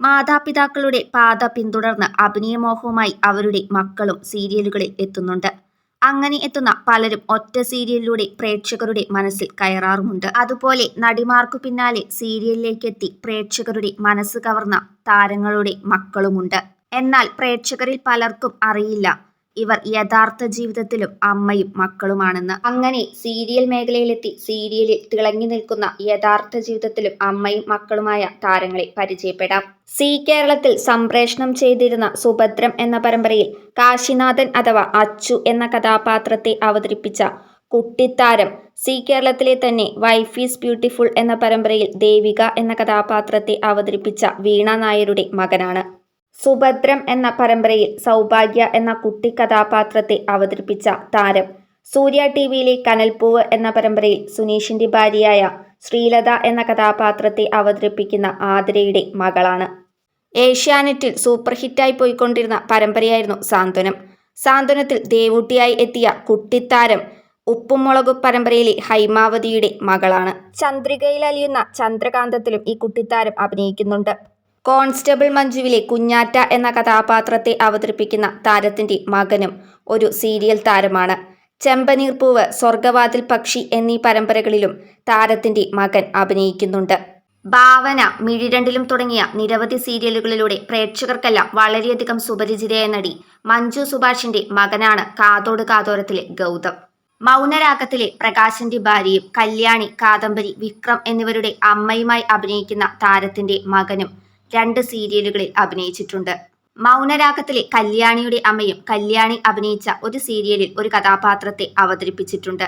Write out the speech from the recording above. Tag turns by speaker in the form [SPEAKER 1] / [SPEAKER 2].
[SPEAKER 1] മാതാപിതാക്കളുടെ പാത പിന്തുടർന്ന് അഭിനയമോഹവുമായി അവരുടെ മക്കളും സീരിയലുകളിൽ എത്തുന്നുണ്ട്. അങ്ങനെ എത്തുന്ന പലരും ഒറ്റ സീരിയലിലൂടെ പ്രേക്ഷകരുടെ മനസ്സിൽ കയറാറുമുണ്ട്. അതുപോലെ നടിമാർക്കു പിന്നാലെ സീരിയലിലേക്കെത്തി പ്രേക്ഷകരുടെ മനസ്സ് കവർന്ന താരങ്ങളുടെ മക്കളുമുണ്ട്. എന്നാൽ പ്രേക്ഷകരിൽ പലർക്കും അറിയില്ല ഇവർ യഥാർത്ഥ ജീവിതത്തിലും അമ്മയും മക്കളുമാണെന്ന്. അങ്ങനെ സീരിയൽ മേഖലയിലെത്തി സീരിയലിൽ തിളങ്ങി നിൽക്കുന്ന യഥാർത്ഥ ജീവിതത്തിലും അമ്മയും മക്കളുമായ താരങ്ങളെ പരിചയപ്പെടാം. സി കേരളത്തിൽ സംപ്രേഷണം ചെയ്തിരുന്ന സുഭദ്രം എന്ന പരമ്പരയിൽ കാശിനാഥൻ അഥവാ അച്ചു എന്ന കഥാപാത്രത്തെ അവതരിപ്പിച്ച കുട്ടിത്താരം സി കേരളത്തിലെ തന്നെ വൈഫ് ഈസ് ബ്യൂട്ടിഫുൾ എന്ന പരമ്പരയിൽ ദേവിക എന്ന കഥാപാത്രത്തെ അവതരിപ്പിച്ച വീണ നായരുടെ മകനാണ്. സുഭദ്രം എന്ന പരമ്പരയിൽ സൗഭാഗ്യ എന്ന കുട്ടി കഥാപാത്രത്തെ അവതരിപ്പിച്ച താരം. സൂര്യ ടി വിയിലെ കനൽപ്പൂവ് എന്ന പരമ്പരയിൽ സുനീഷിന്റെ ഭാര്യയായ ശ്രീലത എന്ന കഥാപാത്രത്തെ അവതരിപ്പിക്കുന്ന ആതിരയുടെ മകളാണ്. ഏഷ്യാനെറ്റിൽ സൂപ്പർ ഹിറ്റായി പോയിക്കൊണ്ടിരുന്ന പരമ്പരയായിരുന്നു സാന്ത്വനം. സാന്ത്വനത്തിൽ ദേവൂട്ടിയായി എത്തിയ കുട്ടിത്താരം ഉപ്പും മുളകും പരമ്പരയിലെ ഹൈമാവതിയുടെ മകളാണ്. ചന്ദ്രികയിൽ അലിയുന്ന ചന്ദ്രകാന്തത്തിലും ഈ കുട്ടിത്താരം അഭിനയിക്കുന്നുണ്ട്. കോൺസ്റ്റബിൾ മഞ്ജുവിലെ കുഞ്ഞാറ്റ എന്ന കഥാപാത്രത്തെ അവതരിപ്പിക്കുന്ന താരത്തിന്റെ മകനും ഒരു സീരിയൽ താരമാണ്. ചെമ്പനീർപ്പൂവ് സ്വർഗവാതിൽ പക്ഷി എന്നീ പരമ്പരകളിലും താരത്തിന്റെ മകൻ അഭിനയിക്കുന്നുണ്ട്. ഭാവന മിഴിരണ്ടിലും തുടങ്ങിയ നിരവധി സീരിയലുകളിലൂടെ പ്രേക്ഷകർക്കെല്ലാം വളരെയധികം സുപരിചിതയായ നടി മഞ്ജു സുഭാഷിന്റെ മകനാണ് കാതോട് കാതോരത്തിലെ ഗൗതം. മൗനരാഗത്തിലെ പ്രകാശന്റെ ഭാര്യയും കല്യാണി കാദംബരി വിക്രം എന്നിവരുടെ അമ്മയുമായി അഭിനയിക്കുന്ന താരത്തിന്റെ മകനും രണ്ട് സീരിയലുകളിൽ അഭിനയിച്ചിട്ടുണ്ട്. മൗനരാഗത്തിലെ കല്യാണിയുടെ അമ്മയും കല്യാണി അഭിനയിച്ച ഒരു സീരിയലിൽ ഒരു കഥാപാത്രത്തെ അവതരിപ്പിച്ചിട്ടുണ്ട്.